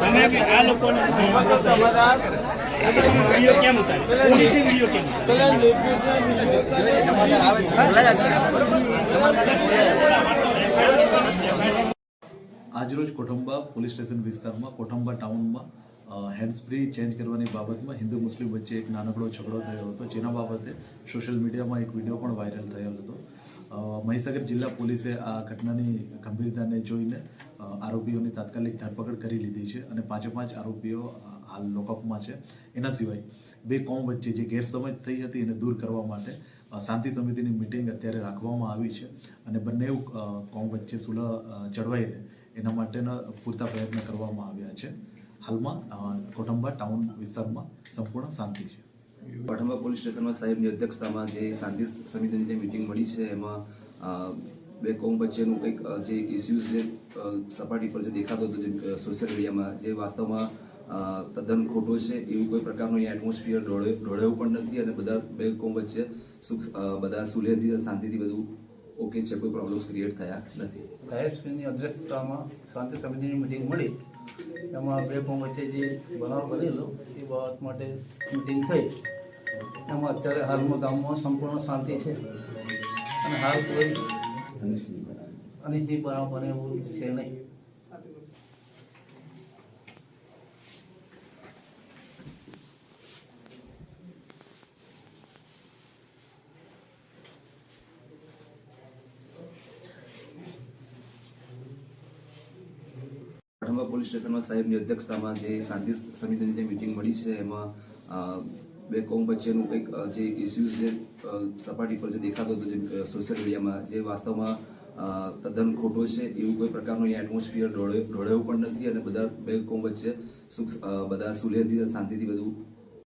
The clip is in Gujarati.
તમે આ લોકોને વીડિયો કેમ આજરોજ કોઠંબા પોલીસ સ્ટેશન વિસ્તારમાં, કોઠંબા ટાઉનમાં હેન્ડ્સ ફ્રી ચેન્જ કરવાની બાબતમાં હિન્દુ મુસ્લિમ વચ્ચે એક નાનકડો ઝઘડો થયો હતો, જેના બાબતે સોશિયલ મીડિયામાં એક વીડિયો પણ વાયરલ થયો હતો. મહીસાગર જિલ્લા પોલીસે આ ઘટનાની ગંભીરતાને જોઈને આરોપીઓની તાત્કાલિક ધરપકડ કરી લીધી છે અને પાંચે પાંચ આરોપીઓ હાલ લોકઅપમાં છે. એના સિવાય બે કોમ વચ્ચે જે ગેરસમજ થઈ હતી એને દૂર કરવા માટે શાંતિ સમિતિની મિટિંગ અત્યારે રાખવામાં આવી છે અને બંને કોમ વચ્ચે સુલહ જળવાઈ રહે એના માટેના પૂરતા પ્રયત્ન કરવામાં આવ્યા છે. હાલમાં કોટંબા ટાઉન વિસ્તારમાં સંપૂર્ણ શાંતિ છે. કોટંબા પોલીસ સ્ટેશનમાં સાહેબની અધ્યક્ષતામાં જે શાંતિ સમિતિની જે મિટિંગ મળી છે, એમાં બે કોમ વચ્ચેનું કંઈક જે ઇસ્યુઝ જે સપાટી પર જે દેખાતો હતો જે સોશિયલ મીડિયામાં જે વાસ્તવમાં તદ્દન ખોટો છે, એવું કોઈ પ્રકારનું અહીંયા એટમોસ્ફિયર ઢોળેવું પણ નથી અને બધા બે કોમ વચ્ચે સુખ બધા સુલેહથી શાંતિથી બધું ઓકે છે, કોઈ પ્રોબ્લેમ્સ ક્રિએટ થયા નથી. સાહેબશ્રીની અધ્યક્ષતામાં શાંતિ સમિતિની મિટિંગ મળી. એમાં બે કોમ વચ્ચે જે બનાવ બનેલો, એ બાબત માટે મિટિંગ થઈ. એમાં અત્યારે હાલમાં ગામમાં સંપૂર્ણ શાંતિ છે. અને હાલ કોઈ અનિશ્ચિત બરાબર બને એવું છે નહીં. પોલીસ સ્ટેશનમાં સાહેબની અધ્યક્ષતામાં જે શાંતિ સમિતિની જે મિટિંગ મળી છે, એમાં બે કોમ વચ્ચેનું કંઈક જે ઇસ્યુઝ જે સપાટી પર જે દેખાતો હતો જે સોશિયલ મીડિયામાં જે વાસ્તવમાં તદ્દન ખોટો છે, એવું કોઈ પ્રકારનું અહીંયા એટમોસ્ફિયર ઢોળેવું પણ નથી અને બધા બે કોમ વચ્ચે સુખ બધા સુલેહથી શાંતિથી બધું